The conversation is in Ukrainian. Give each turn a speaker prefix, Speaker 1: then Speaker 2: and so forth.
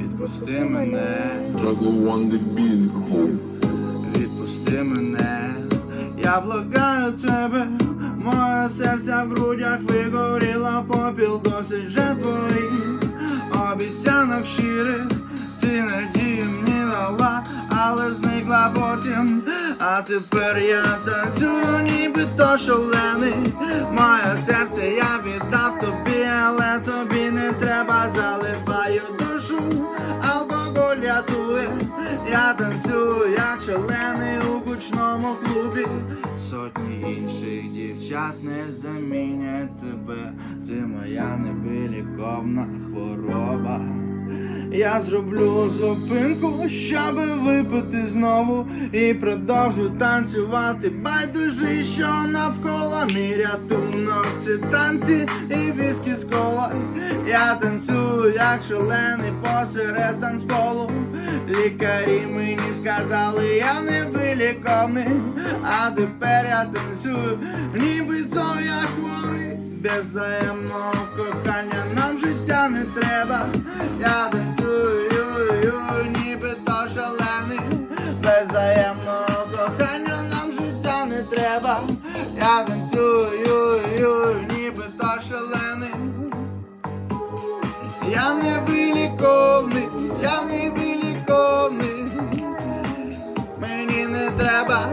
Speaker 1: Відпусти мене, відпусти мене, я благаю тебе, моє серце в грудях вигоріло попіл, досить вже твоїх обіцянок щирих, ти надію мені дала, але зникла потім. А тепер я танцюю, ніби то шалений. Моє серце я віддав алкоголь рятує. Я танцюю, як шалений у гучному клубі. Сотні інших дівчат не замінять тебе. Ти моя невиліковна хвороба. Я зроблю зупинку, щоб випити знову і продовжу танцювати. Байдужи, що навколо мій рятунок танці, танці і віскі з кола. Я танцюю, як шалений посеред танцполу. Лікарі мені сказали, я не вилікований. А тепер я танцюю, ніби то я хворий, без взаємного кохання нам життя не треба, я танцюю, ніби то шалений, без взаємного кохання нам життя не треба, я танцюю. я не виліковний, я не виліковний, мені не треба.